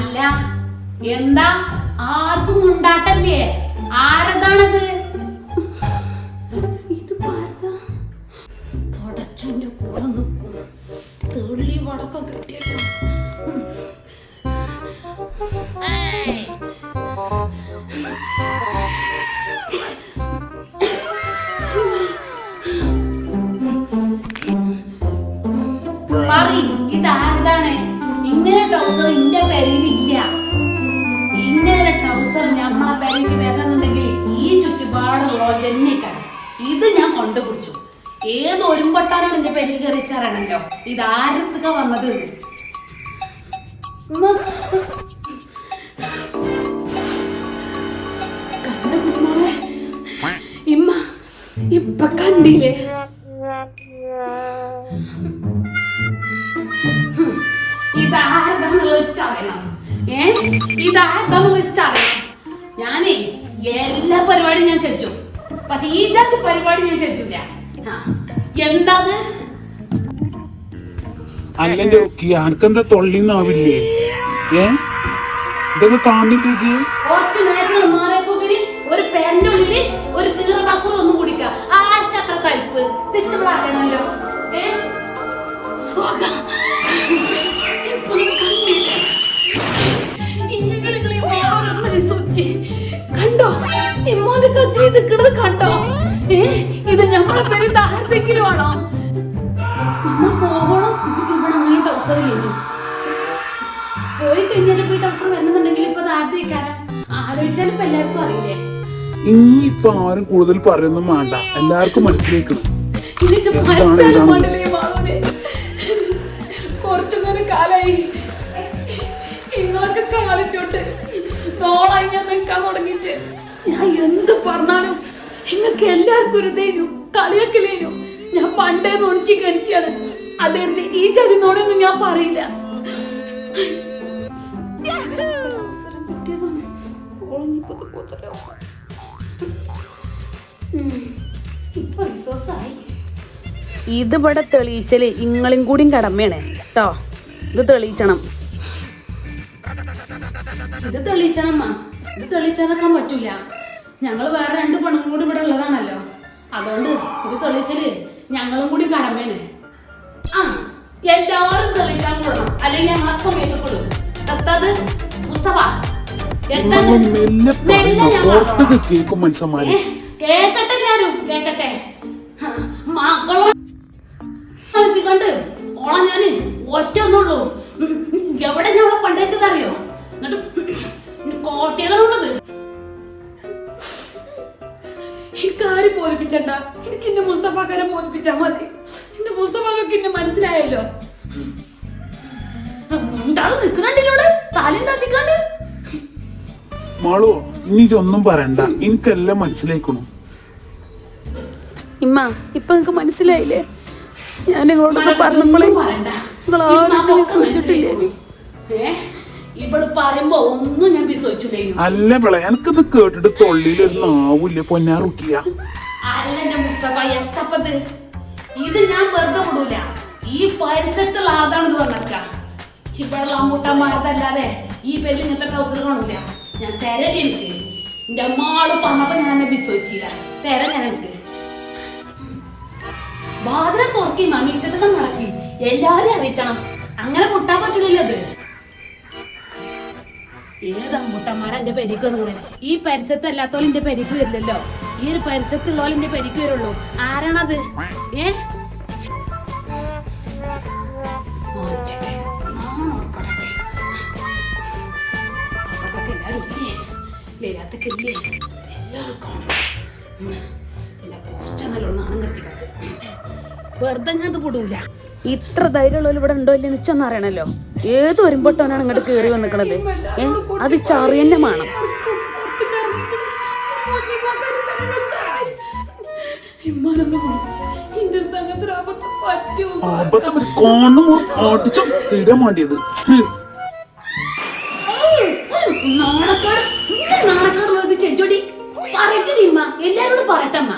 അല്ല. എന്താ? ആർക്കും ഉണ്ടാട്ടല്ലേ ആരതാണത്? ഇത് പടച്ചോന്റെ കൂടെ നിൽക്കും. തെള്ളി വടക്കം കിട്ടിയല്ലോ. പറയ് ഇതാരതാണ് ഇങ്ങനെ ട്രൗസർ ഇന്റെ ഇല്ല. ഇങ്ങനെ ടൗസർ ഞമ്മളെ പേരിക്ക് വരണമെന്നുണ്ടെങ്കിൽ ഈ ചുറ്റുപാടുള്ള തന്നെക്കാരം ഇത് ഞാൻ കൊണ്ടുപിടിച്ചു. ഏത് ഒരുമ്പട്ടാനാണ് എന്റെ പേരിൽ കയറിച്ചറിയണല്ലോ ഇത് ആരത്തുക വന്നത്? ഇമ്മ ഇപ്പൊ കണ്ടില്ലേ? ഏ? ഇതാരതാന്ന് വിളിച്ചറിയണം ഞാനേ എല്ലാ പരിപാടിയും ഞാൻ ചെച്ചു പക്ഷെ ഈ ജാതി പരിപാടി ഞാൻ ചെച്ചില്ല ആ, എന്താത്? അല്ലല്ലോ അനക്കെന്താ തൊള്ളിന്നാവില്ലേ? ഏ? ഇതൊക്കെ കാണില്ലേ ജി കുറച്ച് നേരങ്ങൾ മാറിയപ്പോകിന് ഒരു പേരന്റെ ഉള്ളിൽ ഒരു ടസർ ഒന്നും കുടിക്ക ആർക്കത്ര തരിപ്പ്? തെച്ചുവിടാക്കണല്ലോ ഏ. ഇമ്മോന്റെ കജ്ജി നിൽക്കുന്നത് കണ്ടോ? ഏ ഇത് ഞമ്മളെ പേര് ആർക്കെങ്കിലും ആണോ? നമ്മ പോകണം ഇവിടെ അങ്ങനെ ടൗസർ ഇല്ലേ പോയി കഴിഞ്ഞാൽ ഇപ്പൊ ഈ ടൗസർ വരുന്നുണ്ടെങ്കിൽ ഇപ്പൊ ആദ്യക്കാരാ ആലോചിച്ചാലും ഇപ്പൊ എല്ലാവർക്കും അറിയില്ലേ? ഇനി ഇപ്പൊ ആരും കൂടുതൽ പറയുന്നു വേണ്ട. എല്ലാവർക്കും മനസ്സിലേക്കണം. കുറച്ചുനേരം കാലായി. ഇങ്ങളൊക്കെ കാലിട്ടോട്ട് നോളായി ഞാൻ നിൽക്കാൻ തുടങ്ങിയിട്ട്. ഞാൻ എന്ത് പറഞ്ഞാലും നിങ്ങൾക്ക് എല്ലാവർക്കും ഒരു ഇതേനു കളിയാക്കലേനു. ഞാൻ പണ്ടേ നോണിച്ച് കണിച്ചാണ്. അദ്ദേഹത്തെ ഈ ചതി നോടൊന്നും ഞാൻ പറയില്ല. അവസരം കിട്ടിയതാണ്. ഓളിഞ്ഞിപ്പോ ഇത് കൂത്തരോ. ഉം. ഇപ്പൊ വിശ്വാസായി ഇത് ഇവിടെ തെളിയിച്ചൽ ഇങ്ങളും കൂടിയും കടമയാണ് കേട്ടോ ഇത് തെളിയിച്ചണം. ഇത് തെളിയിച്ചണമ്മ ഇത് തെളിയിച്ചതൊക്കാൻ പറ്റൂല. ഞങ്ങൾ വേറെ രണ്ട് പണും കൂടി ഇവിടെ ഉള്ളതാണല്ലോ. അതുകൊണ്ട് ഇത് തെളിയിച്ചൽ ഞങ്ങളും കൂടി കടമയാണ്. ആ എല്ലാവരും തെളിയിച്ചാൽ കൊള്ളണം അല്ലെങ്കിൽ ഞങ്ങൾ അപ്പം എത്തത് മുസ്തഫ. എത്തത്? കേൾക്കും കേക്കട്ടെ കേക്കട്ടെ. കണ്ട് ഓളെ ഞാൻ ഒറ്റ ഒന്നുള്ളൂ. എവിടെ ഞാൻ പണ്ടേച്ചതറിയോ എന്നിട്ട് കോട്ടയതാണുള്ളത് ഇക്കാര്യം പോലിപ്പിച്ചണ്ട എനിക്ക് എന്റെ മുസ്തഫാക്കാരെ മോദിപ്പിച്ചാ മതി. എന്റെ മുസ്തഫാക്കൊക്കെ എന്നെ മനസ്സിലായല്ലോ. ഉണ്ടാതെ നിക്കണണ്ടില്ലോട് താലും താത്തിക്കാണ്ട്? മാളോ ഇനി ഒന്നും പറയണ്ട. എനിക്കെല്ലാം ഇമ്മ ഇപ്പൊ നിങ്ങക്ക് മനസ്സിലായില്ലേ? ഞാൻ നിങ്ങളോടൊക്കെ പറഞ്ഞപ്പോഴേ പറയണ്ട. നിങ്ങൾ ആരും സൂചിച്ചിട്ടില്ലേ ഏ? ഇവൾ പറയുമ്പോ ഒന്നും ഞാൻ അല്ല വിള എനിക്കിത് കേട്ടിട്ട് തൊള്ളിയിലൊരു നാവില്ല പൊന്നാറുക്കിയ അല്ല എന്റെ മുസ്തഫ എത്തപ്പത്? ഇത് ഞാൻ വെറുതെ വിടൂല. ഈ പരിസരത്തുള്ള ആളാണ് ഇത് വന്നേക്ക ഇവിടെയുള്ള അമ്മൂട്ടന്മാരതല്ലാതെ ഈ പേരിൽ ഇങ്ങനത്തെ ട്രൗസർ കാണില്ല ഞാൻ തെരടി എനിക്ക്. എന്റെ അമ്മാൾ പറഞ്ഞപ്പോ ഞാൻ എന്നെ വിശ്വസിച്ചില്ല. തെര ഞാൻ എനിക്ക്. വാതില തുറക്കി മീറ്റത്തിൽ നടക്കി. എല്ലാരും അറിയിച്ചണം. അങ്ങനെ മുട്ടാൻ പറ്റില്ലല്ലോ അത് ഏത് അമ്പുട്ടന്മാരാ എന്റെ പെരിക്ക് വന്നത് ഈ പരിസരത്ത് അല്ലാത്തോലും എന്റെ പെരിക്ക് വരില്ലല്ലോ. ഈ ഒരു പരിസരത്തുള്ളോലും എന്റെ പെരിക്ക് വരുള്ളൂ. ആരാണത്? ഏ. വെറുതെ ഞാൻ ഇത് വിടൂല. ഇത്ര ധൈര്യമുള്ളവർ ഇവിടെ ഉണ്ടോ ഇല്ലെന്ന് വെച്ചൊന്നും അറിയണല്ലോ. ഏത് ഒരുമ്പട്ടോനാണ് ഇങ്ങോട്ട് കയറി വന്നിക്കണത്? ഏ? അത് ചറിയന്നെ മാണം. ഇമ്മാനൊന്ന് വിളിച്ച് ഇന്റെ അടുത്ത് അങ്ങനത്തെ ഒരു അബദ്ധം പറ്റുമോ അബദ്ധം ഒരു കാണും ഓടിച്ചു സ്ഥിരം വേണ്ടിയത് ഹ്. നാണക്കേട് ഇങ്ങനെ നാണക്കേടുള്ളത് ചെഞ്ചോടി പറയട്ടടി അമ്മ എല്ലാരോടും പറയട്ടമ്മ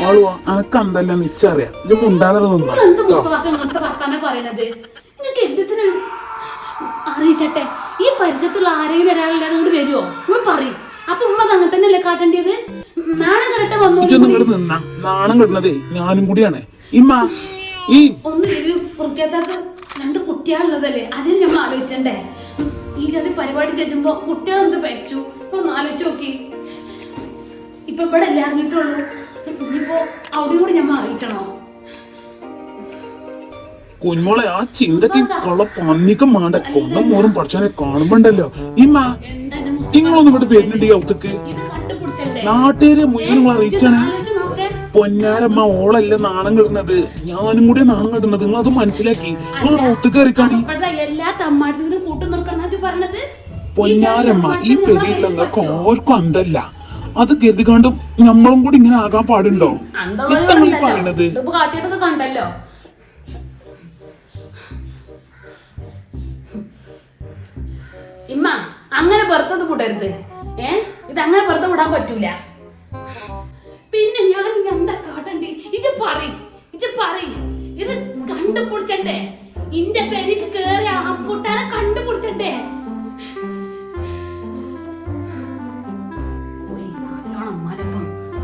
മാളു അനക്ക് എന്തല്ല നിച്ചറിയാം. ഇത് മുണ്ടാതെ നിന്നാ. നിങ്ങൾ എന്ത് മുസ്തഫാക്ക ഇങ്ങനത്തെ വർത്താനം പറയണത്? നിങ്ങൾക്ക് എല്ലാത്തിനും അറിയിച്ചട്ടെ? ഈ പരിസരത്തുള്ള ആരെയും ഒരാളില്ലാതെ അതുകൊണ്ട് വരുമോ നിങ്ങൾ പറയും. അപ്പൊ ഉമ്മ അത് അങ്ങനെ തന്നെയല്ലേ കാട്ടേണ്ടത് നാണം ഇങ്ങോട്ട് നിന്നാ. നാണം കിട്ടുന്നതേ ഞാനും കൂടിയാണ്. ഇമ്മ ഈ വൃത്തിയാത്താക്ക് രണ്ട് കുട്ടികളുള്ളതല്ലേ അതിന് നമ്മൾ ആലോചിച്ചണ്ടേ? ഈ ജാതി പരിപാടി ചെയ്യുമ്പോ കുട്ടികളെന്ത് പയച്ചു ഒന്ന് ആലോചിച്ച് നോക്കി. ഇപ്പൊ ഇവിടെ അല്ലേ അറിഞ്ഞിട്ടുള്ളൂ ഇനിയിപ്പോ അവിടെ കൂടി ഞമ്മ അറിയിച്ചണോ? കുഞ്ഞോളെ ആ ചിന്തക്ക് കൊള്ള പന്നിക്ക് മാണ്ട. കൊണ്ടം മോറും പഠിച്ചവനെ കാണുമ്പോണ്ടല്ലോ. ഇമ്മ? നിങ്ങളൊന്നും ഇവിടെ വരുന്നുണ്ട് ഈ ഔത്തക്ക് നാട്ടുകാരെ മുഴുവൻ അറിയിച്ചാണ്. പൊന്നാരമ്മ ഓളല്ല നാണം കിടുന്നത്. ഞാനും കൂടി നാണം കിടുന്നത്. നിങ്ങൾ അത് മനസ്സിലാക്കി. ഔത്തക്ക് പറഞ്ഞത് പൊന്നാരമ്മ ഈ പെരിയില്ലങ്ങൾക്ക് ഓർക്കും അന്തല്ല. അത് കരുതി കണ്ടും നമ്മളും കൂടി ഇങ്ങനെ ആകാൻ പാടുണ്ടോ? നിങ്ങൾ ഈ പറയണത്. കണ്ടല്ലോ. ഇമ്മ അങ്ങനെ പുറത്തത് വിടരുത്. ഏ? ഇത് അങ്ങനെ പുറത്ത് വിടാൻ പറ്റൂല. പിന്നെ ഞാൻ എന്താ കാട്ടണ്ടി? ഇത് പറ ഇത് പറ ഇത് കണ്ടുപിടിച്ചണ്ടേ? ഇന്റെ പേരിക്ക് കേറി അപ്പൂട്ടാനെ കണ്ടുപിടിച്ചണ്ടേ?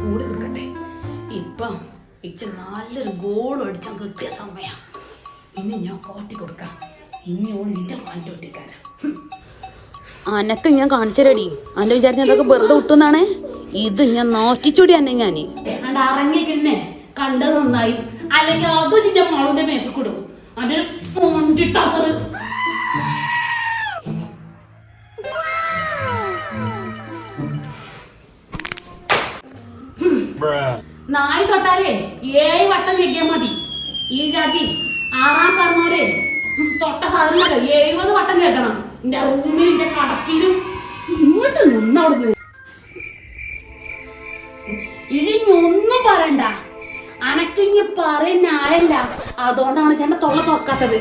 കൂടി നിൽക്കട്ടെ. ഇപ്പം നല്ലൊരു ഗോൾ അടിച്ചാൽ കിട്ടിയ സമയം. ഇനി ഞാൻ കോട്ടി കൊടുക്കാം. ഇനി ഓൾ നിന്റെ വണ്ടി ഒട്ടിക്കാനാ അനക്ക് ഞാൻ കാണിച്ചരടി അന്റെ വിചാരിച്ച അതൊക്കെ വെറുതെ വിട്ടുന്നാണ്? ഇത് ഞാൻ നോറ്റിച്ചൂടി അന്നെ ഞാൻ. അറങ്ങിക്കന്നെ നന്നായി. തൊട്ടാലേ ഏഴ് വട്ടം ഞെക്കിയാ മതി. ഈ ജാതി ആറാം പറഞ്ഞോരെ തൊട്ട സാധനം എഴുപത് വട്ടം കേൾക്കണം എന്റെ റൂമിൽ എന്റെ കടക്കിലും ഇങ്ങോട്ട് നിന്നവിടുന്ന് ഇതിനി ഒന്നും പറയണ്ട. അനക്കിങ്ങി പറയുന്ന ആയല്ല അതുകൊണ്ടാണ് ചേട്ടൻ തൊള്ള തുറക്കാത്തത്.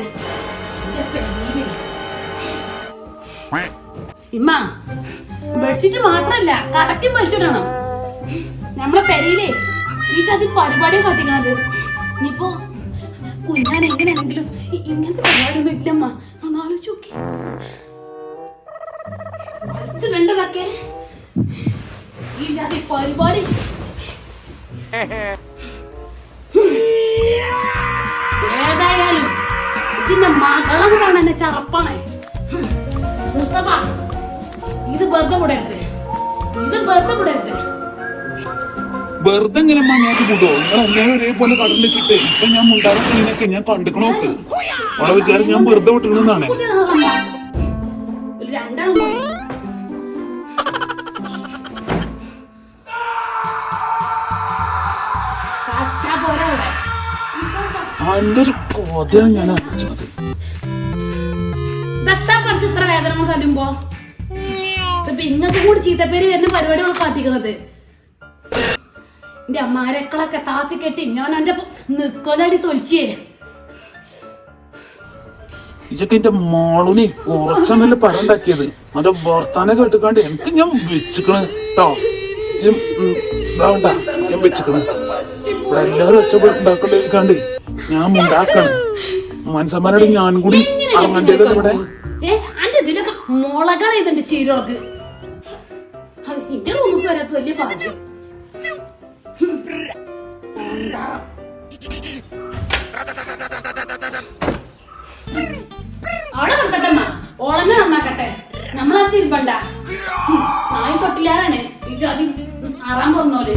ഇമ്മ ബെഡ്ഷീറ്റ് മാത്രല്ല കടക്കും വലിച്ചിടണം നമ്മളെ പെരയിലേ ഈ ചതി പരിപാടി കാട്ടിക്കണത്. ഇനിയിപ്പോ കുഞ്ഞാൻ എങ്ങനെയാണെങ്കിലും ഇങ്ങനത്തെ പരിപാടിയൊന്നും ഇല്ലമ്മ. ഒന്ന് ആലോചിച്ച് ഈ ജാതി പരിപാടി. ഏതായാലും ഇതിന്റെ മകളെന്ന് പറഞ്ഞ എന്നെ ചറപ്പാണ്. ഹും. മുസ്തഫ ഇത് വെറുതെ വിടരുത്. ഇത് വെറുതെ വിടരുത്. വെറുതെ ഇങ്ങനെ മഞ്ഞാട്ട് കൂടോ നിങ്ങൾ എല്ലാവരും ഒരേപോലെ കടൽ ഇപ്പൊ ഞാൻ കണ്ടുക്കണോക്ക് അവിടെ ഞാൻ കണ്ടിക്കണോക്ക്? അവളെ വിചാരം ഞാൻ വെറുതെ വിട്ടിരുന്നതാണ്. ഒരു പോതെയാണ് ഞാൻ അറിയിച്ചത് ദത്താപ്പറക്ക് ഇത്ര വേദന തരുമ്പോ ഇങ്ങക്ക് കൂടി ചീത്തപ്പേര് വരുന്ന പരിപാടികൾ കാട്ടിക്കണത്. എന്റെ അമ്മാരക്കളൊക്കെ താത്തി കെട്ടി ഞാൻ എന്റെ നിക്കോലടി തൊലിച്ചേ ഇതൊക്കെ എന്റെ മോളിനെ കുറച്ചാണല്ലോ പറണ്ടാക്കിയത് അത് വർത്താനം കേട്ടിക്കാണ്ട് എനിക്ക് ഞാൻ വെച്ചിക്കണ് കേട്ടോ ഞാൻ വെച്ചിക്കണ്. എല്ലാവരും ഒച്ചപ്പെട്ടുണ്ടാക്കണ്ടാണ്ട് ഞാൻ ഉണ്ടാക്കണം മനസ്സന്മാരോട് ഞാൻ കൂടി ഇവിടെ അന്റെ ഇതിലൊക്കെ മുളകള ഇതുണ്ട് ചീരോൾക്ക് ഇന്റെ റൂമിക്ക് വരാത്ത വലിയ ഭാഗ്യം. അവിടെ ഓളന്നെ നന്നാക്കട്ടെ. നമ്മളത് തിരുമ്പണ്ട ഹും. നായി തൊട്ടില്ലാരാണ്. ഈ ജാതി അറാൻ പറഞ്ഞോലെ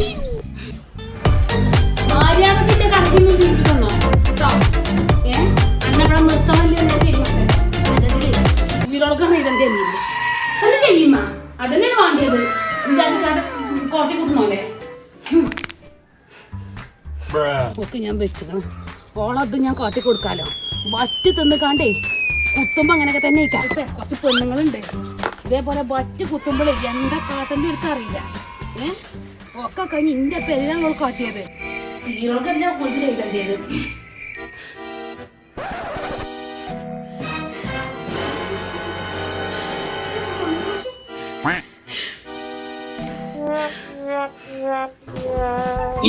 മര്യാദത്തിന്റെ കണക്കിനും തിരിപ്പിക്കണോ കേട്ടോ. ഏ? അന്നവിടെ അത് ചെയ്യുമ്മ? അതന്നെയാണ് വേണ്ടിയത്. കോട്ടി ഞാൻ വെച്ചിക്കണം ഓളത് ഞാൻ കാട്ടി കൊടുക്കാലോ. വറ്റ് തിന്ന് കാണ്ടേ കുത്തുമ്പോ അങ്ങനെയൊക്കെ തന്നെ ഇക്കാലത്തെ കുറച്ച് പെണ്ണുങ്ങളുണ്ട്. ഇതേപോലെ വറ്റ് കുത്തുമ്പോൾ എന്താ അടുത്ത് അറിയില്ല. ഏ? ഒക്കെ കഴിഞ്ഞ് ഇന്റെ പെരുന്നാൾ കാട്ടിയത്. ചീരോൾക്കെല്ലാം കൂടുതൽ എഴുതേണ്ടത്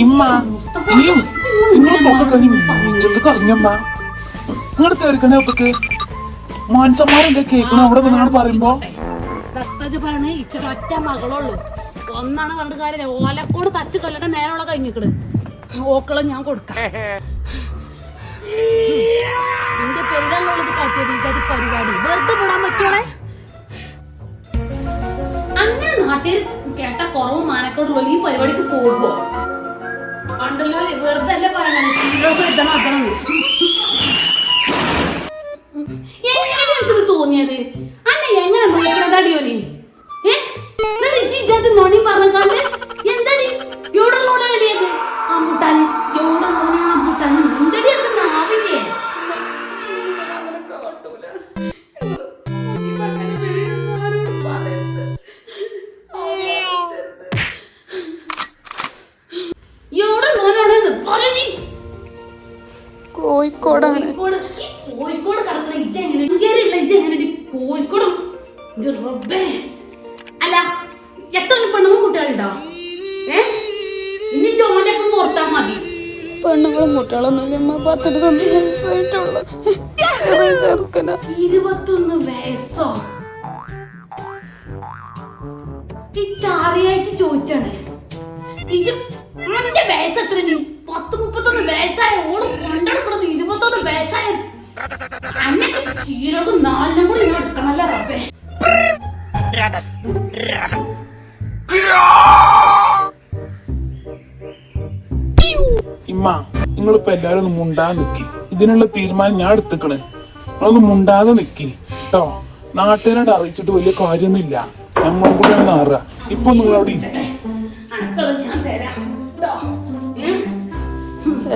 ഇമ്മ ഈ നിങ്ങൾ പൊക്കെ കഴിഞ്ഞ് മുറ്റത്ത് കറങ്ങമ്മ നിങ്ങളുടെ തേർക്കണേ ഒക്കെ മാൻസന്മാരല്ലേ കേൾക്കണേ? അവിടെ നിങ്ങൾ പറയുമ്പോ. പറഞ്ഞ ഇച്ചൊരു ഒറ്റ മകളുള്ളൂ. ഒന്നാണ് പറഞ്ഞ കാര്യമില്ല. ഓലക്കോട് തച്ച് കൊല്ലട്ടെ നേരമുള്ള കഴിഞ്ഞിക്കണ് ഓക്കളെ ഞാൻ കൊടുക്കാം. നിന്റെ പെരുകളുള്ളത് കാട്ടിയത് ഇജാതി പരിപാടി. വെറുതെ വിടാൻ പറ്റുവാളെ അങ്ങനെ നാട്ടിൽ കേട്ട കുറവ് മാനക്കോടുള്ള ഈ പരിപാടിക്ക് പോകുമോ പണ്ടല്ലോ വെറുതെ അല്ലേ പറയണേ ചീരൊക്കെ എത്തണം എത്തണം കോഴിക്കോടാണ്. കോഴിക്കോട്. ഈ കോഴിക്കോട് കിടക്കണ ഇജ്ജ എങ്ങനെ ഇഞ്ചേരിയുള്ള ഇജ്ജ എങ്ങനെ കോഴിക്കോട്. ഇജ്ജ് റബ്ബേ. അല്ല എത്ര പെണ്ണുങ്ങൾ കുട്ടികളുണ്ടോ? ഏ? ഇനി ചോമന്റെ ഒപ്പം പുറത്താ മതി. പെണ്ണുങ്ങളും കുട്ടികളൊന്നുമില്ല. അമ്മ പത്തിരുപത്തൊന്ന് വയസ്സായിട്ടുള്ളു. ചെറിയ ചെറുക്കന. ഇരുപത്തൊന്ന് വയസ്സോ? ഈ ചാറിയായിട്ട് ചോദിച്ചാണ്. ഇജ് അന്റെ വയസ്സ് എത്ര നീ? നാലിനും കൂടി ഞാൻ എടുക്കണല്ല റബ്ബേ? ഇമ്മ നിങ്ങളിപ്പോ എല്ലാരും ഒന്ന് മുണ്ടാതെ നിക്കി. ഇതിനുള്ള തീരുമാനം ഞാൻ എടുത്തുക്കണ്. നിങ്ങളൊന്ന് മുണ്ടാതെ നിക്കി. കേട്ടോ? നാട്ടുകാരോട് അറിയിച്ചിട്ട് വലിയ കാര്യമൊന്നുമില്ല. നമ്മളും കൂടെ ഒന്ന് അറിയ ഇപ്പൊ നിങ്ങൾ അവിടെ ഇരിക്കും?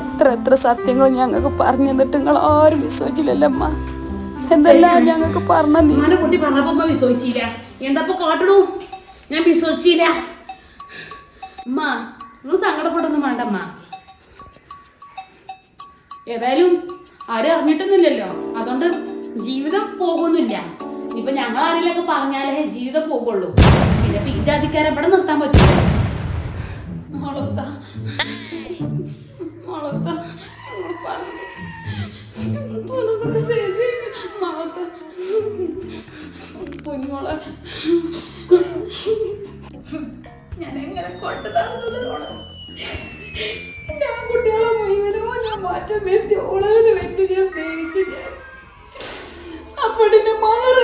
എത്ര എത്ര സത്യങ്ങൾ ഞങ്ങൾക്ക് പറഞ്ഞു തന്നിട്ട് നിങ്ങൾ ആരും വിശ്വസിച്ചില്ലല്ലോ അമ്മ? എന്തെല്ലാം ഞങ്ങൾക്ക് പറഞ്ഞ നീ കുട്ടി പറഞ്ഞപ്പോ വിശ്വസിച്ചില്ല. എന്താപ്പോ കാട്ടണു? ഞാൻ വിശ്വസിച്ചില്ല. അമ്മ നിങ്ങൾ സങ്കടപ്പെട്ടൊന്നും വേണ്ട അമ്മ ഏതായാലും ആരും അറിഞ്ഞിട്ടൊന്നുമില്ലല്ലോ. അതുകൊണ്ട് ജീവിതം പോകുന്നില്ല. ഇപ്പൊ ഞങ്ങൾ ആരെങ്കിലൊക്കെ പറഞ്ഞാലേ ജീവിതം പോകുള്ളൂ. പിന്നെ ഈ ജാതിക്കാരെ ഇവിടെ നിർത്താൻ മോളൊത്ത മോളൊത്ത നടന്നത് ഞാൻ കുട്ടികളെ മുഴുവനോ ഞാൻ മാറ്റം വരുത്തി ഓളെന്ന് വെച്ച് ഞാൻ സ്നേഹിച്ചു ഞാൻ. അപ്പടിന്റെ മാറി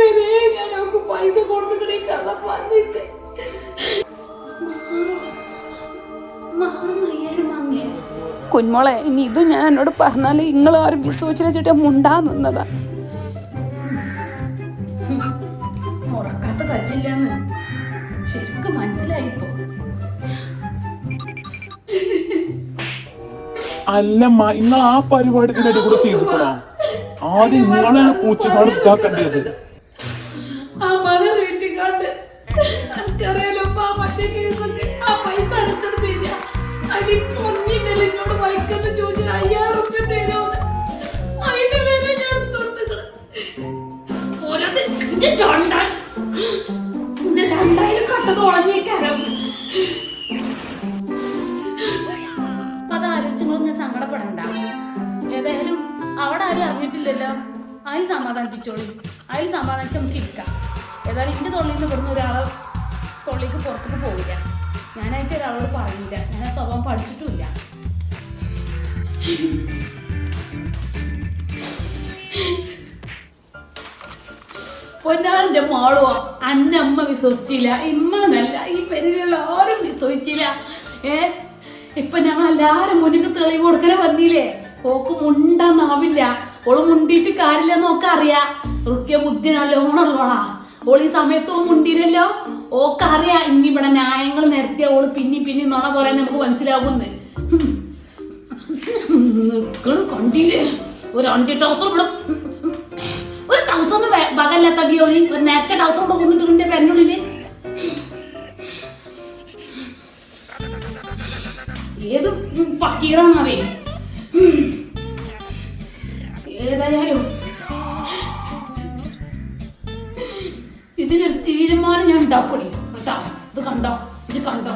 വരെ ഞാൻ അവൾക്ക് പൈസ കൊടുത്തിക്കണേ കള്ളം വന്നിട്ട്. കുഞ്ഞോളെ ഇനി ഇത് ഞാൻ എന്നോട് പറഞ്ഞാൽ നിങ്ങൾ ആരും വിശ്വസിച്ചിട്ട് മുണ്ടാ നിന്നതാ. അല്ലമ്മ നിങ്ങൾ ആ പരിപാടി ഇടയിൽ കൂടെ ചെയ്തിക്കണോ ആദ്യം നിങ്ങളാണ് പൂച്ചക്കാട് ഇതാക്കേണ്ടത്. ആ പൈസ ചോദിച്ചത് സമാധാനിപ്പിച്ചോളൂ. അതിൽ സമാധാനിച്ച് നമുക്ക് ഇരിക്കാം. ഏതായാലും എന്റെ തൊള്ളിയിൽ നിന്ന് ഇവിടുന്ന് ഒരാളെ തൊള്ളിക്ക് പുറത്തേക്ക് പോവില്ല. ഞാനായിട്ട് ഒരാളോട് പറയില്ല. ഞാൻ ആ സ്വഭാവം പഠിച്ചിട്ടുമില്ല. പൊന്നാറിന്റെ മോളോ അന്നെ അമ്മ വിശ്വസിച്ചില്ല. ഇമ്മ നല്ല ഈ പെരിലുള്ള ആരും വിശ്വസിച്ചില്ല. ഏ? ഇപ്പൊ ഞങ്ങൾ എല്ലാരും മുന്നിക്ക് തെളിവ് കൊടുക്കണ വന്നില്ലേ? ഓക്ക് മുണ്ടാന്നാവില്ല. ഓൾ മുണ്ടിയിട്ട് കാര്യമില്ല നോക്ക അറിയാ. റുക്കിയ ബുദ്ധി നല്ലോണുള്ളോളാ. ഓൾ ഈ സമയത്തോ മുണ്ടിയില്ലല്ലോ ഓക്കെ അറിയാ. ഇനി ഇവിടെ ന്യായങ്ങൾ നിരത്തിയ ഓൾ പിന്നി പിന്നി നോണ പറയാൻ നമുക്ക് മനസ്സിലാവുന്ന്. കണ്ടില്ലേ? ഒരു അണ്ടി ടൗസർ ഇവിടെ ഒരു ടൗസറിന് വകല്ലാത്ത ഗിയോളി ഒരു നേരത്തെ ടൗസർ ഇവിടെ കൊണ്ടിട്ടുണ്ട് പെന്നുള്ളിൽ ഏത് പക്കീറാണാവേ. ഏതായാലും ഇതിനൊരു തീരുമാനം ഞാൻ ഉണ്ടാക്കണി കേട്ടോ ഇത് കണ്ടോ? ഇത് കണ്ടോ?